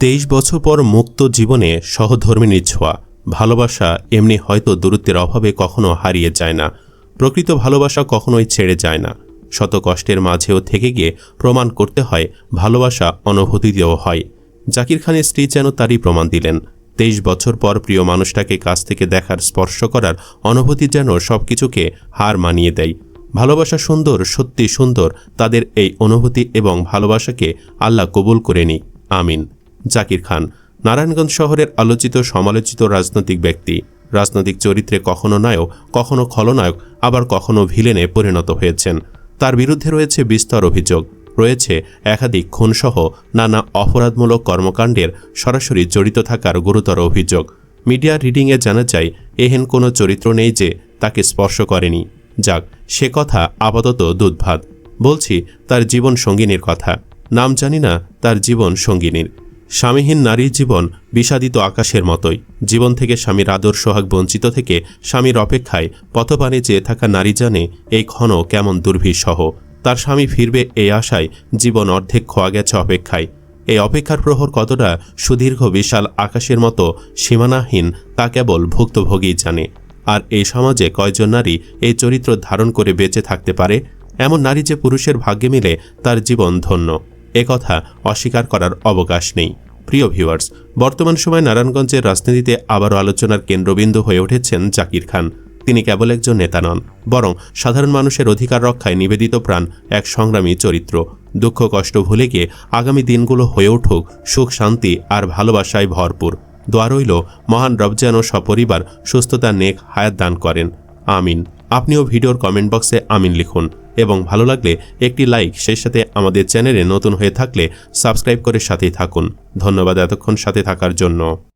তেইশ বছর পর মুক্ত জীবনে সহধর্মিনীর ছোঁয়া। ভালোবাসা এমনি হয়তো দূরত্বের অভাবে কখনো হারিয়ে যায় না। প্রকৃত ভালোবাসা কখনোই ছেড়ে যায় না। শত কষ্টের মাঝেও থেকে গিয়ে প্রমাণ করতে হয়, ভালোবাসা অনুভূতিতেও হয়। জাকির খানের স্ত্রী যেন তারই প্রমাণ দিলেন। তেইশ বছর পর প্রিয় মানুষটাকে কাছ থেকে দেখার, স্পর্শ করার অনুভূতি যেন সব কিছুকে হার মানিয়ে দেয়। ভালোবাসা সুন্দর, সত্যি সুন্দর, তাদের এই অনুভূতি এবং ভালোবাসাকে আল্লাহ কবুল করে নিক। আমিন। জাকির খান। নারায়ণগঞ্জ শহরের আলোচিত সমালোচিত রাজনৈতিক ব্যক্তি। রাজনৈতিক চরিত্রে কখনো নায়ক, কখনো খলনায়ক, আবার কখনো ভিলেনে পরিণত হয়েছেন। তার বিরুদ্ধে রয়েছে বিস্তর অভিযোগ। রয়েছে একাধিক খুনসহ নানা অপরাধমূলক কর্মকাণ্ডের সরাসরি জড়িত থাকার গুরুতর অভিযোগ। মিডিয়া রিডিংয়ে জানা যায়, এহেন কোনো চরিত্র নেই যে তাকে স্পর্শ করেনি। যাক, সে কথা আপাতত দুধভাত। বলছি, তার জীবন সঙ্গিনীর কথা। নাম জানি না, তার জীবন সঙ্গিনীর। স্বামীহীন নারীর জীবন বিষাদিত আকাশের মতোই। জীবন থেকে স্বামীর আদর সোহাগ বঞ্চিত থেকে স্বামীর অপেক্ষায় পথপানে চেয়ে থাকা নারী জানে এই ক্ষণ কেমন দুর্ভিসহ তার স্বামী ফিরবে এই আশায় জীবন অর্ধেক খোয়া গেছে অপেক্ষায়। এই অপেক্ষার প্রহর কতটা সুদীর্ঘ বিশাল আকাশের মতো সীমানাহীন তা কেবল ভুক্তভোগী জানে। আর এই সমাজে কয়জন নারী এই চরিত্র ধারণ করে বেঁচে থাকতে পারে? এমন নারী যে পুরুষের ভাগ্যে মিলে তার জীবন ধন্য। একথা অস্বীকার করার অবকাশ নেই। প্রিয় ভিউয়ার্স, বর্তমান সময় নারায়ণগঞ্জের রাজনীতিতে আবারও আলোচনার কেন্দ্রবিন্দু হয়ে উঠেছেন জাকির খান। তিনি কেবল একজন নেতা নন, বরং সাধারণ মানুষের অধিকার রক্ষায় নিবেদিত প্রাণ এক সংগ্রামী চরিত্র। দুঃখ কষ্ট ভুলে গিয়ে আগামী দিনগুলো হয়ে উঠুক সুখ, শান্তি আর ভালোবাসায় ভরপুর। দোয়া রইল মহান রব যেন সপরিবার সুস্থতা নেক হায়াত দান করেন। আমিন। আপনিও ভিডিওর কমেন্ট বক্সে আমিন লিখুন। এবং ভালো লাগলে একটি লাইক সেই সাথে আমাদের চ্যানেলে নতুন হয়ে থাকলে সাবস্ক্রাইব করে সাথেই থাকুন। ধন্যবাদ এতক্ষণ সাথে থাকার জন্য।